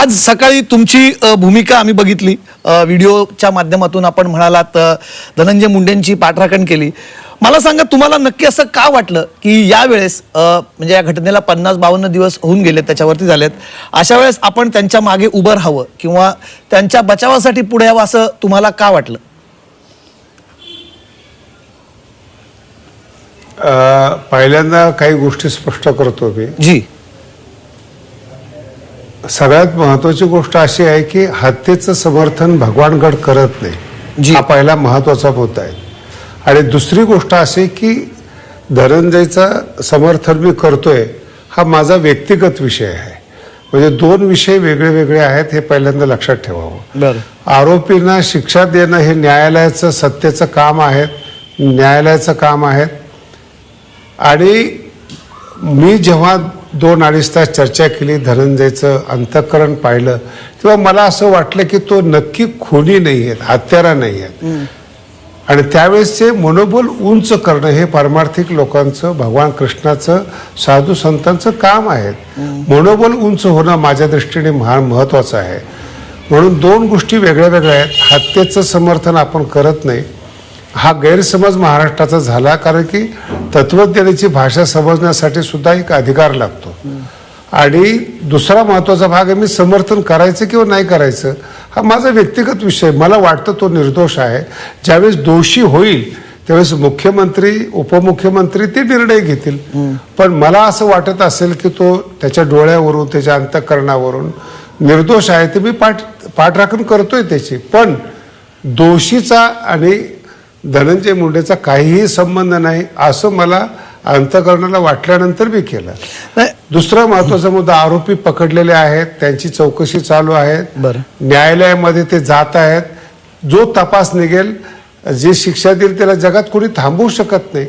आज सकाळी तुमची भूमिका आम्ही बघितली. व्हिडिओच्या माध्यमातून आपण म्हणालात धनंजय मुंडेंची पाठराखण केली. मला सांगा तुम्हाला नक्की असं का वाटलं की यावेळेस म्हणजे या घटनेला पन्नास बावन्न दिवस होऊन गेले त्याच्यावरती झालेत. अशा वेळेस आपण त्यांच्या मागे उभं राहावं किंवा त्यांच्या बचावासाठी पुढे यावं असं तुम्हाला का वाटलं? पहिल्यांदा काही गोष्टी स्पष्ट करतो मी. जी. सगळ्यात महत्वाची गोष्ट अशी आहे की हत्येचं समर्थन भगवानगड करत जी. नाही हा पहिला महत्त्वाचा मुद्दा आहे. आणि दुसरी गोष्ट अशी की धनंजयचं समर्थन मी करतोय हा माझा व्यक्तिगत विषय आहे. म्हणजे दोन विषय वेगळे वेगळे आहेत हे पहिल्यांदा लक्षात ठेवावं. आरोपींना शिक्षा देणं हे न्यायालयाचं सत्तेचं काम आहे न्यायालयाचं काम आहे. आणि मी जेव्हा दोन अडीच तास चर्चा केली धनंजयचं अंतःकरण पाहिलं. तेव्हा मला असं वाटलं की तो नक्की खुनी नाही आहेत हत्यारा नाही आहेत. आणि त्यावेळेसचे मनोबल उंच करणं हे पारमार्थिक लोकांचं भगवान कृष्णाचं साधू संतांचं काम आहे. मनोबल उंच होणं माझ्या दृष्टीने महान महत्वाचं आहे. म्हणून दोन गोष्टी वेगळ्या वेगळ्या आहेत. हत्येचं समर्थन आपण करत नाही. हा गैरसमज महाराष्ट्राचा झाला कारण की तत्वज्ञानीची भाषा समजण्यासाठी सुद्धा एक अधिकार लागतो. आणि दुसरा महत्त्वाचा भाग आहे मी समर्थन करायचं किंवा नाही करायचं हा माझा व्यक्तिगत विषय मला वाटतं तो निर्दोष आहे. ज्यावेळेस दोषी होईल त्यावेळेस मुख्यमंत्री उपमुख्यमंत्री ते निर्णय घेतील. पण मला असं वाटत असेल की तो त्याच्या डोळ्यावरून त्याच्या अंतःकरणावरून निर्दोष आहे ते मी पाठ पाठराखण करतोय त्याची. पण दोषीचा आणि धनंजय मुंडेचा काहीही संबंध नाही असं मला अंतकरणाला वाटल्यानंतर मी केलं. दुसरा महत्त्वाचा मुद्दा आरोपी पकडलेले आहेत त्यांची चौकशी चालू आहे बरं. न्यायालयामध्ये ते जात आहेत. जो तपास निघेल जे शिक्षा देईल त्याला जगात कोणी थांबवू शकत नाही.